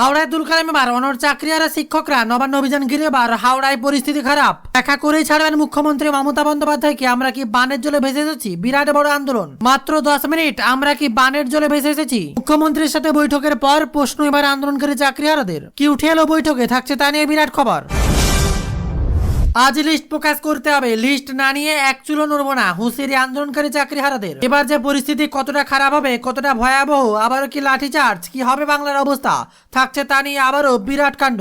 হাওড়ায় দুলকালামে বার, অনর চাকরিয়ারা শিক্ষকরা নবান্ন অভিযান ঘিরে বার, হাওড়ায় পরিস্থিতি খারাপ। দেখা করেই ছাড়বেন মুখ্যমন্ত্রী মমতা বন্দ্যোপাধ্যায়কে, আমরা কি বানের জলে ভেসে এসেছি? বিরাট বড় আন্দোলন। মাত্র দশ মিনিট, আমরা কি বানের জলে ভেসে এসেছি? মুখ্যমন্ত্রীর সাথে বৈঠকের পর প্রশ্ন এবার আন্দোলনকারী চাকরিহারাদের কি উঠে এলো বৈঠকে? থাকছে তা নিয়ে বিরাট খবর। আজ লিস্ট প্রকাশ করতে হবে। লিস্ট না নিয়ে এক চুলো নড়বো না। হুঁশিয়ারি আন্দোলনকারী চাকরি চাকরিহারাদের। এবার যে পরিস্থিতি কতটা খারাপ হবে, কতটা ভয়াবহ, আবারও কি লাঠিচার্জ? কি হবে বাংলার অবস্থা? থাকছে তা নিয়ে আবারও বিরাট কাণ্ড।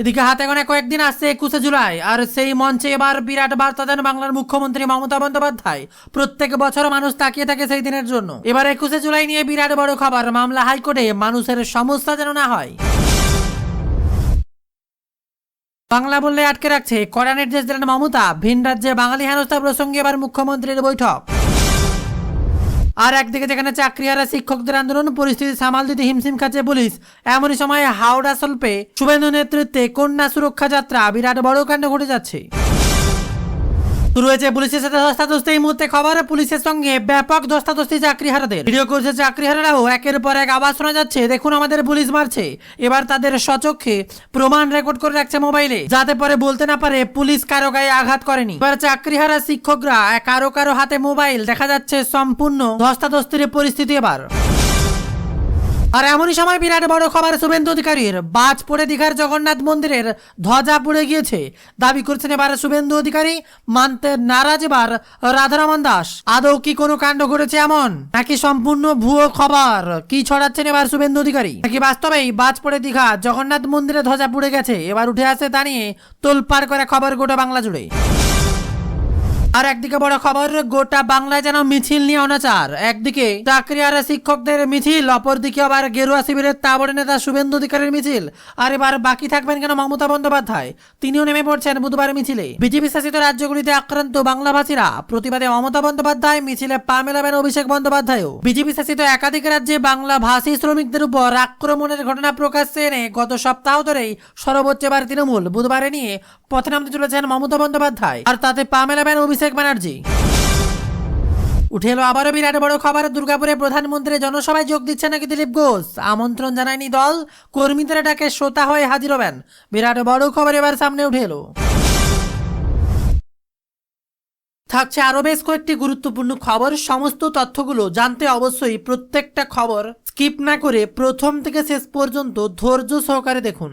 এদিকে হাতে গোনা কয়েকদিন আসছে একুশে জুলাই, আর সেই মঞ্চে এবার বিরাট বার্তা দেন বাংলার মুখ্যমন্ত্রী মমতা বন্দ্যোপাধ্যায়। প্রত্যেক বছর মানুষ তাকিয়ে থাকে সেই দিনের জন্য। এবার একুশে জুলাই নিয়ে বিরাট বড় খবর। মামলা হাইকোর্টে মানুষের সমস্যা যেন না হয়। বাংলা বললে আটকে রাখছে। কড়া নির্দেশ দিলেন মমতা। ভিন রাজ্যে বাঙালি হেনস্থা প্রসঙ্গে এবার মুখ্যমন্ত্রীর বৈঠক। আর একদিকে যেখানে চাকরিহারা শিক্ষকদের আন্দোলন, পরিস্থিতি সামাল দিতে হিমশিম খাচ্ছে পুলিশ। এমনই সময় হাওড়া, সল্পে শুভেন্দু নেতৃত্বে কন্যা সুরক্ষা যাত্রা। বিরাট বড় কাণ্ড ঘটে যাচ্ছে। শুরু হয়েছে পুলিশের সাথে ধস্তাধস্তি। এই মুহূর্তে খবর, পুলিশের সঙ্গে ব্যাপক ধস্তাধস্তি চাকরিহারাদের ভিডিও করছে চাকরিহারারাও একের পর এক আওয়াজ শোনা যাচ্ছে। দেখুন, আমাদের পুলিশ মারছে। এবার তাদের সচক্ষে প্রমাণ রেকর্ড করে রাখছে মোবাইলে। যাতে পরে বলতে না পারে পুলিশ কারও গায়ে আঘাত করেনি। এবার চাকরি চাকরিহারা শিক্ষকরা কারও কারও হাতে মোবাইল। দেখা যাচ্ছে সম্পূর্ণ ধস্তাধস্তির পরিস্থিতি এবার। আর এমনই সময় বিরাট বড় খবর শুভেন্দু অধিকারীর। বাজ পড়ে দীঘার জগন্নাথ মন্দিরের ধ্বজা পুড়ে গিয়েছে। দাবি করছেন এবার শুভেন্দু অধিকারী। মানতে নারাজ এবার রাধারমন দাস। আদৌ কি কোনো কাণ্ড ঘটেছে এমন? নাকি সম্পূর্ণ ভুয়ো খবর? কি ছড়াচ্ছেন এবার শুভেন্দু অধিকারী? নাকি বাস্তবেই বাজ পড়ে দীঘা জগন্নাথ মন্দিরে ধ্বজা পুড়ে গেছে? এবার উঠে আসে তা নিয়ে তোলপাড় করে খবর গোটা বাংলা জুড়ে। আর একদিকে বড় খবর, গোটা বাংলায় যেন মিছিল নিয়ে অনাচার। একদিকে চাকরি আর শিক্ষকদের মিছিল, অপরদিকে আবার গেরুয়া শিবিরের তাবড়ে নেতা শুভেন্দু অধিকারীর মিছিল। আর এবার বাকি থাকবেন কেন মমতা বন্দ্যোপাধ্যায়? তিনিও নেমে পড়ছেন বুধবার মিছিলে। বিজেপি শাসিত রাজ্যগুলিতে আক্রান্ত বাংলাভাষীরা প্রতিবাদে মমতা বন্দ্যোপাধ্যায় মিছিলে পা মেলাবেন অভিষেক বন্দ্যোপাধ্যায়ও। বিজেপি শাসিত একাধিক রাজ্যে বাংলা ভাষী শ্রমিকদের উপর আক্রমণের ঘটনা প্রকাশ্যে এনে গত সপ্তাহ ধরেই সর্বোচ্চ এবার তৃণমূল। বুধবারে নিয়ে পথে নামতে চলেছেন মমতা বন্দ্যোপাধ্যায়। আর তাতে পা মেলাবেন অভিষেক ব্যানার্জি। উঠে এলো আবারও বিরাট বড় খবর। দুর্গাপুরে প্রধানমন্ত্রী জনসভায় যোগ দিচ্ছে নাকি দিলীপ ঘোষ? আমন্ত্রণ জানায়নি দল। কর্মীদের ডাকে শ্রোতা হয়ে হাজির হবেন। বিরাট বড় খবর এবার সামনে উঠে এলো। থাকছে আরও বেশ কয়েকটি গুরুত্বপূর্ণ খবর। সমস্ত তথ্যগুলো জানতে অবশ্যই প্রত্যেকটা খবর স্কিপ না করে প্রথম থেকে শেষ পর্যন্ত ধৈর্য সহকারে দেখুন।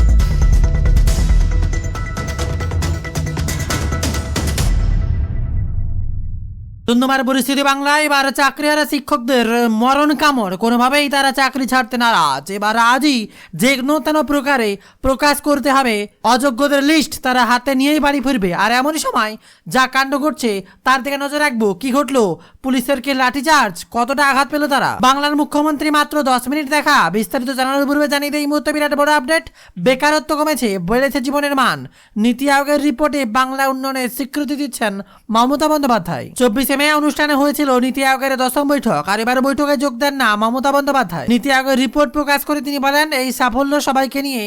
ধুন্ধুমার পরিস্থিতি বাংলায়, এবার চাকরিহারা শিক্ষকদের মরণ কামড়। কোনোভাবেই তারা চাকরি ছাড়তে নারাজ। এবার আজই যে তেন প্রকারে প্রকাশ করতে হবে। অযোগ্যদের লিস্ট তারা হাতে নিয়েই বাড়ি ফিরবে। আর এমনই সময় যা কাণ্ড ঘটছে, তার দিকে নজর রাখব। কি ঘটলো? পুলিশের কে লাঠিচার্জ? কতটা আঘাত পেল তারা? বাংলার মুখ্যমন্ত্রী মাত্র দশ মিনিট দেখা। বিস্তারিত জানানোর পূর্বে জানিয়ে এই মুহূর্তে বিরাট বড় আপডেট বেকারত্ব কমেছে, বেড়েছে জীবনের মান। নীতি আয়োগের রিপোর্টে বাংলা উন্নয়নের স্বীকৃতি দিচ্ছেন মমতা বন্দ্যোপাধ্যায়। চব্বিশে মে অনুষ্ঠানে হয়েছিল নীতি আয়োগের দশম বৈঠক, আর এবার বৈঠকে যোগ দেন না মমতা বন্দ্যোপাধ্যায়। নীতি আয়োগের রিপোর্ট প্রকাশ করে তিনি বলেন, এই সাফল্য সবাইকে নিয়ে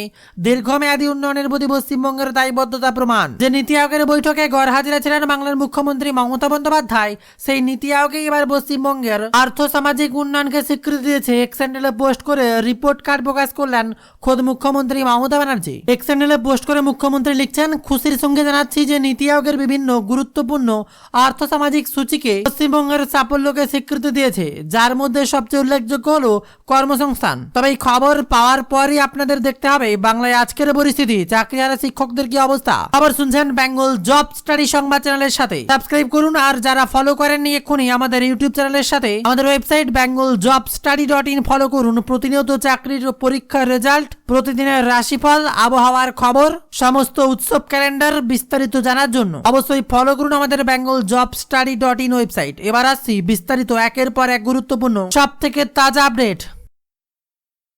দীর্ঘমেয়াদী উন্নয়নের প্রতি পশ্চিমবঙ্গের দায়বদ্ধতা প্রমাণ। যে নীতি আয়োগের বৈঠকে গড় হাজিরা ছিলেন বাংলার মুখ্যমন্ত্রী মমতা বন্দ্যোপাধ্যায়, সেই নীতি আয়োগে এবার পশ্চিমবঙ্গের আর্থ সামাজিক উন্নয়নকে স্বীকৃতি দিয়েছে এক্স হ্যান্ডেলে পোস্ট করে রিপোর্ট কার্ড প্রকাশ করলেন খোদ মুখ্যমন্ত্রী মমতা ব্যানার্জি। এক্স হ্যান্ডেলে পোস্ট করে মুখ্যমন্ত্রী লিখছেন, খুশির সঙ্গে জানাচ্ছি যে নীতি আয়োগের বিভিন্ন গুরুত্বপূর্ণ আর্থ সামাজিক সূচিকে দিকে পশ্চিমবঙ্গের সাফল্যকে স্বীকৃতি দিয়েছে, যার মধ্যে সবচেয়ে উল্লেখযোগ্য হলো কর্মসংস্থান। তবে এই খবর পাওয়ার পরই আপনাদের দেখতে হবে বাংলায় আজকের পরিস্থিতি। চাকরি হারা শিক্ষকদের কি অবস্থা? খবর শুনছেন বেঙ্গল জব স্টাডি সংবাদ চ্যানেলের সাথে। সাবস্ক্রাইব করুন আর যারা ফলো করেননি এক্ষুনি আমাদের ইউটিউব চ্যানেলের সাথে, আমাদের website Bengal job study dot in follow করুন। প্রতিনিয়ত চাকরির পরীক্ষার রেজাল্ট প্রতিদিনের রাশিফল, আবহাওয়ার খবর, সমস্ত উৎসব ক্যালেন্ডার বিস্তারিত জানার জন্য। অবশ্যই ফলো করুন আমাদের Bengal job study dot in website. এবার আসছি বিস্তারিত একের পর এক গুরুত্বপূর্ণ সব থেকে তাজা আপডেট।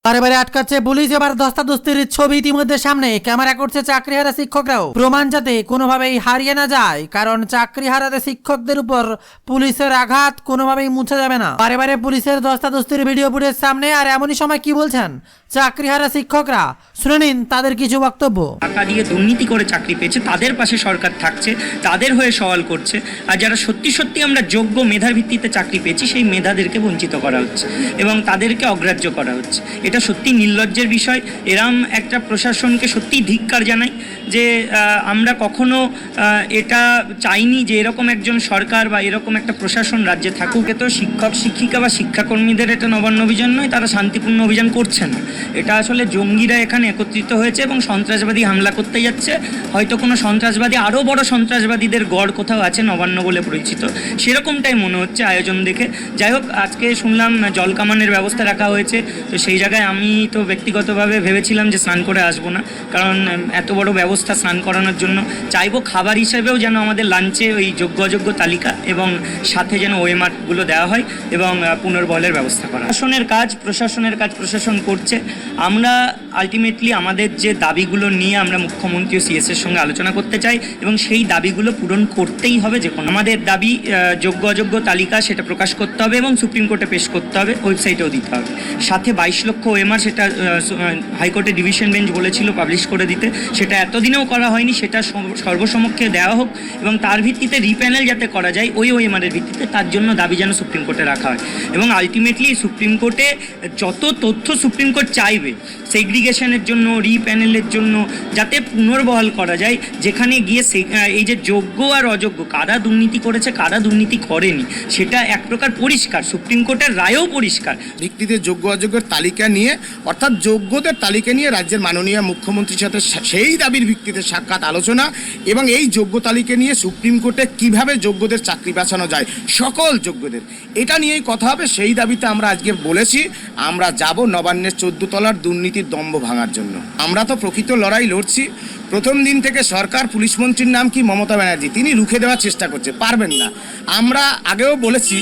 বারে আটকাচ্ছে পুলিশ, এবার দস্তাদস্তির ছবি ইতিমধ্যে সামনে। ক্যামেরা করছে চাকরিহারা শিক্ষকরাও। প্রমাণ যাতে কোনোভাবেই হারিয়ে না যায়, কারণ চাকরি হারাতে শিক্ষকদের উপর পুলিশের আঘাত কোনোভাবেই মুছে যাবে না। বারে বারে পুলিশের দস্তাদস্তির ভিডিও ফুটেজ সামনে, আর এমনই সময় কি বলছেন? চাকরিহারা শিক্ষকরা, শুনে নিন তাদের কিছু বক্তব্য। টাকা দিয়ে দুর্নীতি করে চাকরি পেয়েছে, তাদের পাশে সরকার থাকছে, তাদের হয়ে সওয়াল করছে, আর যারা সত্যি সত্যি আমরা যোগ্য মেধার ভিত্তিতে চাকরি পেয়েছি, সেই মেধাদেরকে বঞ্চিত করা হচ্ছে এবং তাদেরকে অগ্রাহ্য করা হচ্ছে। এটা সত্যি নির্লজ্জের বিষয়। এরম একটা প্রশাসনকে সত্যি ধিক্কার জানাই যে আমরা কখনো এটা চাইনি যে এরকম একজন সরকার বা এরকম একটা প্রশাসন রাজ্যে থাকুক। তো শিক্ষক, শিক্ষিকা বা শিক্ষাকর্মীদের এটা নবান্ন অভিযান নয়, তারা শান্তিপূর্ণ অভিযান করছে না। এটা আসলে জঙ্গিরা এখানে একত্রিত হয়েছে এবং সন্ত্রাসবাদী হামলা করতে যাচ্ছে। হয়তো কোনো সন্ত্রাসবাদী আরও বড় সন্ত্রাসবাদীদের গড় কোথাও আছে নবান্ন বলে পরিচিত। সেরকমটাই মনে হচ্ছে আয়োজন দেখে। যাই হোক, আজকে শুনলাম জল কামানের ব্যবস্থা রাখা হয়েছে। তো সেই জায়গায় আমি তো ব্যক্তিগতভাবে ভেবেছিলাম যে স্নান করে আসব না। কারণ, এত বড় ব্যবস্থা স্নান করানোর জন্য চাইব খাবার হিসেবেও যেন আমাদের লাঞ্চে ওই যোগ্য অযোগ্য তালিকা এবং সাথে যেন ওয়েমার্কগুলো দেওয়া হয় এবং পুনর্বলের ব্যবস্থা করা প্রশাসনের কাজ প্রশাসনের কাজ প্রশাসন করছে। আমরা আলটিমেটলি আমাদের যে দাবিগুলো নিয়ে আমরা মুখ্যমন্ত্রী ও সিএস এর সঙ্গে আলোচনা করতে চাই এবং সেই দাবিগুলো পূরণ করতেই হবে যে কোনো। আমাদের দাবি যোগ্য অযোগ্য তালিকা সেটা প্রকাশ করতে হবে এবং সুপ্রিম কোর্টে পেশ করতে হবে ওয়েবসাইটেও দিতে হবে। সাথে বাইশ লক্ষ ওএমআর সেটা হাইকোর্টে ডিভিশন বেঞ্চ বলেছিল পাবলিশ করে দিতে। সেটা এতদিনেও করা হয়নি, সেটা সর্বসমক্ষে দেওয়া হোক এবং তার ভিত্তিতে রিপ্যানেল যাতে করা যায়, ওই ওএমআরের ভিত্তিতে তার জন্য দাবি যেন সুপ্রিম কোর্টে রাখা হয়। এবং আলটিমেটলি সুপ্রিম কোর্টে যত তথ্য সুপ্রিম কোর্ট চাইবে। সেগ্রিগেশনের জন্য রিপ্যানেলের জন্য, যাতে পুনর্বহাল করা যায়, যেখানে গিয়ে সে- এই যে যোগ্য আর অযোগ্য, কারা দুর্নীতি করেছে, কারা দুর্নীতি করেনি, সেটা এক প্রকার পরিষ্কার। সুপ্রিম কোর্টের রায়ও পরিষ্কার। ভিত্তিতে যোগ্য অযোগ্যের তালিকা নিয়ে, অর্থাৎ যোগ্যদের তালিকা নিয়ে রাজ্যের মাননীয় মুখ্যমন্ত্রীর সাথে সেই দাবির ভিত্তিতে সাক্ষাৎ আলোচনা এবং এই যোগ্য তালিকা নিয়ে সুপ্রিম কোর্টে কীভাবে যোগ্যদের চাকরি বাঁচানো যায়, সকল যোগ্যদের। এটা নিয়েই কথা হবে, সেই দাবিতে আমরা আজকে বলেছি, আমরা যাব নবান্নের চোদ্দ তলার দুর্নীতির দম্ভ ভাঙার জন্য। আমরা তো প্রকৃত লড়াই লড়ছি। প্রথম দিন থেকে সরকার, পুলিশ মন্ত্রীর নাম কি মমতা ব্যানার্জি? তিনি রুখে দেওয়ার চেষ্টা করছে, পারবেন না। আমরা আগেও বলেছি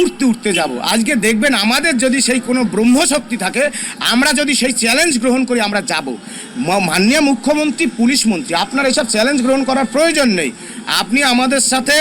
উঠতে উঠতে যাব। আজকে দেখবেন আমাদের যদি সেই কোনো ব্রহ্মশক্তি থাকে, আমরা যদি সেই চ্যালেঞ্জ গ্রহণ করি, আমরা যাব। মাননীয় মুখ্যমন্ত্রী, পুলিশ মন্ত্রী, আপনার এসব চ্যালেঞ্জ গ্রহণ করার প্রয়োজন নেই। আপনি আমাদের সাথে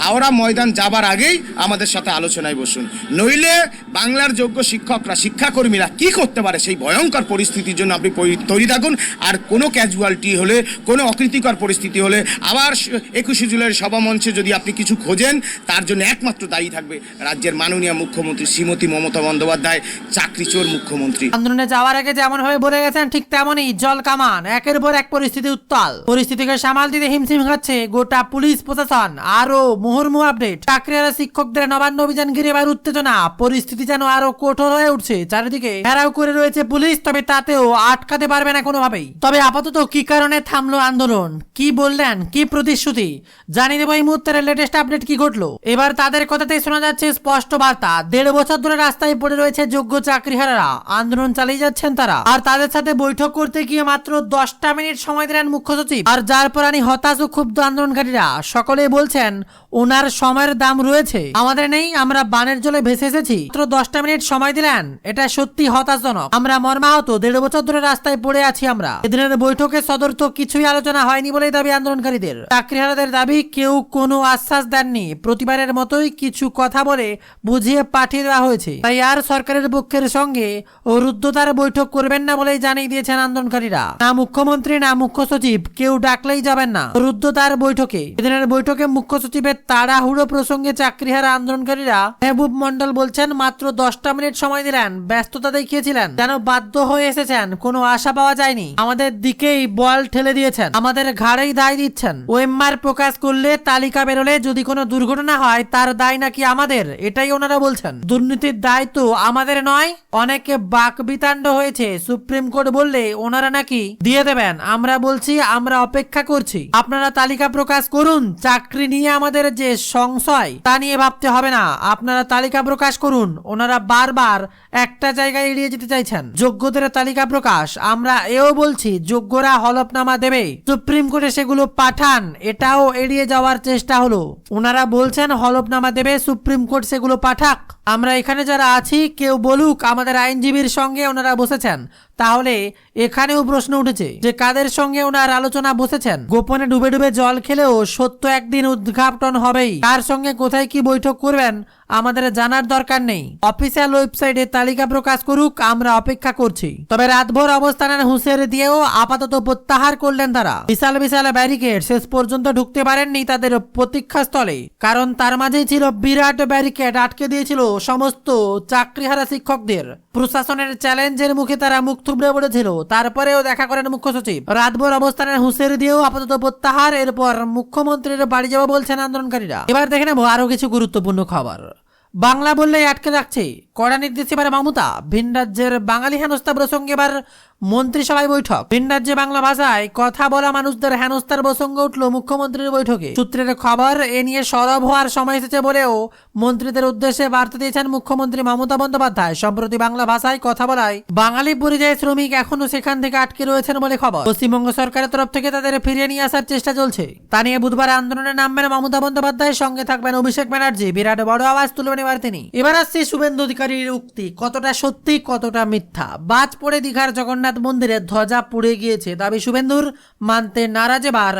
হাওড়া ময়দান যাবার আগেই আমাদের সাথে আলোচনায় বসুন। নইলে বাংলার যোগ্য শিক্ষকরা, শিক্ষাকর্মীরা কি করতে পারে সেই ভয়ঙ্কর পরিস্থিতির জন্য আপনি তৈরি থাকুন। আর কোনো ক্যাজুয়ালিটি হলে, কোনো অকৃতিকর পরিস্থিতি হলে আবার একুশে জুলাইয়ের সভামঞ্চে যদি আপনি কিছু খোঁজেন, তার জন্য একমাত্র দায়ী থাকবে রাজ্যের মাননীয় মুখ্যমন্ত্রী শ্রীমতী মমতা বন্দ্যোপাধ্যায়, চাকরিচোর মুখ্যমন্ত্রী। আন্দোলনে যাওয়ার আগে যেমন ভাবে বলে গেছেন, ঠিক তেমনই জল কামান, একের পর এক পরিস্থিতি উত্তাল। পরিস্থিতিকে সামাল দিতে হিমশিম খাচ্ছে গোটা পুলিশ প্রশাসন আরও মুহুর্মুহু আপডেট চাকরিহারা শিক্ষকদের নবান্ন অভিযান ঘিরে এবার উত্তেজনা। পরিস্থিতি যেন আরও কঠোর হয়ে উঠছে। চারিদিকে ঘেরাও করে রয়েছে পুলিশ, তবে তাতেও আটকাতে পারবে না কোনোভাবেই। তবে আপাতত কি কারণে থামলো আন্দোলন? কি বললেন? কি প্রতিশ্রুতি? জানিয়ে দেবো এই মুহূর্তের লেটেস্ট আপডেট কি ঘটলো। এবার তাদের কথাতেই শোনা যাচ্ছে স্পষ্ট বার্তা। দেড় বছর ধরে রাস্তায় পড়ে রয়েছে যোগ্য চাকরিহারারা। আন্দোলন চালিয়ে যাচ্ছেন তারা। আর তাদের সাথে বৈঠক করতে গিয়ে মাত্র দশটা মিনিট সময় দিলেন মুখ্য সচিব। আর যার পরানি হতাশ ও ক্ষুব্ধ আন্দোলনকারীরা। সকলেই বলছেন ওনার সময়ের দাম রয়েছে। আমাদের নেই, আমরা বানের জলে ভেসে এসেছি। মাত্র দশটা মিনিট সময় দিলেন। এটা সত্যি হতাশজনক। আমরা মর্মাহত, দেড় বছর ধরে রাস্তায় পড়ে আছি আমরা। এদিনের বৈঠকে সদর তো কিছুই আলোচনা হয়নি বলেই দাবি আন্দোলনকারীদের। চাকরিহারাদের দাবি কেউ কোনো আশ্বাস দেননি। প্রতিবারের মতোই কিছু কথা বলে বুঝিয়ে পাঠিয়ে দেওয়া হয়েছে। তাই আর সরকারের পক্ষের সঙ্গে ও রুদ্ধতার বৈঠক করবেন না বলেই জানিয়ে দিয়েছেন আন্দোলনকারীরা। না মুখ্যমন্ত্রী, না মুখ্য সচিব, কেউ ডাকলেই যাবেন না। রুদ্ধতার বৈঠকে। এদিনের বৈঠকে মুখ্য সচিবের তাড়াহুড়ো প্রসঙ্গে চাকরিহারা আন্দোলনকারীরা মেহবুব মন্ডল বলছেন, মাত্র দশটা মিনিট সময় দিলেন, ব্যস্ততা দেখিয়েছিলেন, যেন বাধ্য হয়ে এসেছেন, কোনো আশা পাওয়া যায়নি। আমাদের দিকেই বল ঠেলে দিয়েছেন, আমাদের ঘাড়েই দায় দিচ্ছেন। ওএমআর প্রকাশ করলে তালিকা বেরোলে যদি কোনো দুর্ঘটনা হয়, তার দায় নাকি আমাদের? এটাই ওনারা বলছেন। দুর্নীতির দায় তো আমাদের নয়, অনেকে বাক বিতাণ্ড হয়েছে, সুপ্রিম কোর্ট বললে ওনারা নাকি দিয়ে দেবেন। আমরা বলছি, আমরা অপেক্ষা করছি। আপনারা তালিকা প্রকাশ করুন, চাকরি নিয়ে আমাদের যে সংশয়, তা নিয়ে ভাবতে হবে না। আপনারা তালিকা প্রকাশ করুন। ওনারা বারবার একটা জায়গায় এড়িয়ে যেতে চাইছেন। যোগ্যদের তালিকা প্রকাশ। আমরা এও বলছি, যোগ্যরা হলফনামা দেবে। সুপ্রিম কোর্টে সেগুলো পাঠান। এটাও এড়িয়ে যাওয়ার চেষ্টা হলো। ওনারা বলছেন, হলফনামা দেবে, সুপ্রিম কোর্ট সেগুলো পাঠাক। আমরা এখানে যারা আছি, কেউ বলুক, আমাদের আইনজীবীর সঙ্গে ওনারা বসেছেন। তাহলে এখানেও প্রশ্ন উঠেছে যে কাদের সঙ্গে ওনার আলোচনা বসেছেন? গোপনে ডুবে ডুবে জল খেলেও সত্য একদিন উদ্ঘাটন হবেই। তার সঙ্গে কোথায় কি বৈঠক করবেন আমাদের জানার দরকার নেই। অফিসিয়াল ওয়েবসাইটে তালিকা প্রকাশ করুক, আমরা অপেক্ষা করছি। তবে রাতভর অবস্থানের হুঁশিয়ারি দিয়েও আপাতত প্রত্যাহার করলেন তারা। বিশাল বিশাল ব্যারিকেড শেষ পর্যন্ত ঢুকতে পারেননি তাদের প্রতীক্ষাস্থলে, কারণ তার মাঝেই ছিল বিরাট ব্যারিকেড আটকে দিয়েছিল সমস্ত চাকরিহারা শিক্ষকদের। প্রশাসনের চ্যালেঞ্জের মুখে তারা মুখ থুবড়ে পড়েছিল, তারপরেও দেখা করেন মুখ্য সচিব। রাতভর অবস্থানের হুঁশিয়ারি দিয়েও আপাতত প্রত্যাহার, এরপর মুখ্যমন্ত্রীর বাড়ি যাওয়া বলছেন আন্দোলনকারীরা। এবার দেখে নেব আরও কিছু গুরুত্বপূর্ণ খবর। বাংলা বললেই আটকে রাখছে। কড়া নির্দেশ এবার মমতা। ভিন রাজ্যের বাঙালি হেনস্থা প্রসঙ্গে এবার মন্ত্রিসভায় বৈঠক। ভিন রাজ্যে বাংলা ভাষায় কথা বলা মানুষদের হেনস্থার প্রসঙ্গ উঠল মুখ্যমন্ত্রীর বৈঠকে। সূত্রের খবর, এ নিয়ে সরব হওয়ার সময় এসেছে বলেও মন্ত্রীদের উদ্দেশ্যে বার্তা দিয়েছেন মুখ্যমন্ত্রী মমতা বন্দ্যোপাধ্যায়। সম্প্রতি বাংলা ভাষায় কথা বলায় বাঙালি পরিযায়ী শ্রমিক এখনও সেখান থেকে আটকে রয়েছেন বলে খবর। পশ্চিমবঙ্গ সরকারের তরফ থেকে তাদের ফিরিয়ে নিয়ে আসার চেষ্টা চলছে। তা নিয়ে বুধবার আন্দোলনে নামবেন মমতা বন্দ্যোপাধ্যায়ের সঙ্গে থাকবেন অভিষেক ব্যানার্জি। বিরাট বড় আওয়াজ তুলবেন এবার তিনি। এবার আসছে শুভেন্দু অধিকারীর উক্তি, কতটা সত্যি, কতটা মিথ্যা। বাজ পড়ে দীঘার জগন্নাথ মন্দিরে ধ্বজা পুড়ে গিয়েছে। দাবি শুভেন্দুর মানতে নারাজ এবার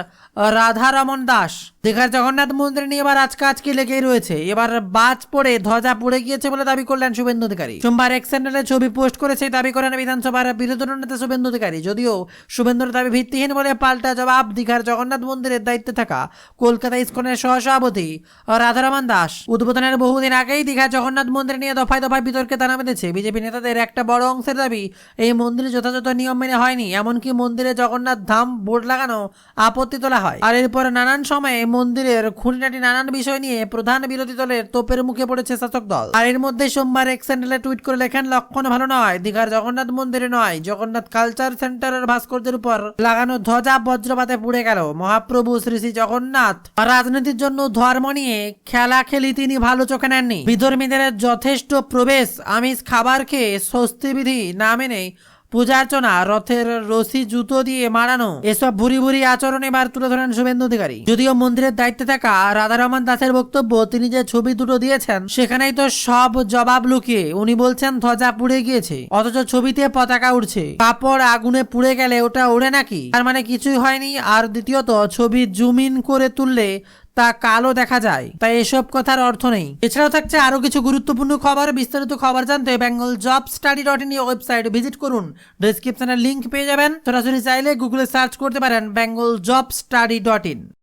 রাধারমন দাস। দীঘার জগন্নাথ মন্দির নিয়ে এবার আজকে আজকে লেগেই রয়েছে। এবার বাজ পড়ে ধ্বজা পুড়ে গিয়েছে বলে দাবি করলেন শুভেন্দু অধিকারী। সোমবার এক স্যান্ডেলে ছবি পোস্ট করেছে দাবি করেন বিধানসভার বিরোধী নেতা শুভেন্দু অধিকারী। যদিও শুভেন্দুর দাবি ভিত্তিহীন বলে পাল্টা জবাব দীঘার জগন্নাথ মন্দিরের দায়িত্বে থাকা কলকাতা ইস্কনের সহসভাপতি রাধারমন দাস। উদ্বোধনের বহুদিন আগেই দীঘার জগন্নাথ মন্দির নিয়ে দফায় দফায় বিতর্কে দানা বেঁধেছে। বিজেপি নেতাদের একটা বড় অংশের দাবি, এই মন্দিরে যথাযথ নিয়ম মেনে হয়নি, এমনকি মন্দিরে জগন্নাথ ধাম বোর্ড লাগানো, আপত্তি তোলা হয়। আর এরপর নানান সময়ে মন্দিরের খুঁটিনাটি নানান বিষয় নিয়ে প্রধান বিরোধী দলের তোপের মুখে পড়েছে শাসক দল। আর এর মধ্যে সোমবার এক স্যান্ডেলে টুইট করে লেখেন, লক্ষণ ভালো নয়, দীঘার জগন্নাথ মন্দিরে নয়, জগন্নাথ কালচার সেন্টারের ভাস্কর্যের উপর লাগানো ধ্বজা বজ্রপাতে পুড়ে গেল। মহাপ্রভু শ্রী শ্রী জগন্নাথ রাজনীতির জন্য ধর্ম নিয়ে খেলা খেলি তিনি ভালো চোখে নেননি। বিধর্মীদের যথেষ্ট প্রবেশ, আমিষ খাবার খেয়ে স্বস্তি বিধি না মেনে পূজার্চনা, রথের রশি, জুতো দিয়ে মারানো এসব ভুরি ভুরি আচরণ এবার তুলে ধরেন শুভেন্দু অধিকারী। যদিও মন্দিরের দায়িত্বে থাকা রাধারমন দাসের বক্তব্য, তিনি যে ছবি দুটো দিয়েছেন, সেখানেই তো সব জবাব লুকিয়ে উনি বলছেন, ধ্বজা পুড়ে গিয়েছে, অথচ ছবিতে পতাকা উঠছে কাপড় আগুনে পুড়ে গেলে ওটা ওড়ে নাকি? তার মানে কিছুই হয়নি, আর দ্বিতীয়ত, ছবি জুম ইন করে তুললে তা কালো দেখা যায়। তাই এসব কথার অর্থ নেই। এছাড়াও থাকছে আরও কিছু গুরুত্বপূর্ণ খবর। বিস্তারিত খবর জানতে Bengal job study dot in website visit করুন। ডিসক্রিপশনের লিঙ্ক পেয়ে যাবেন। সরাসরি চাইলে গুগলে সার্চ করতে পারেন Bengal job study dot in.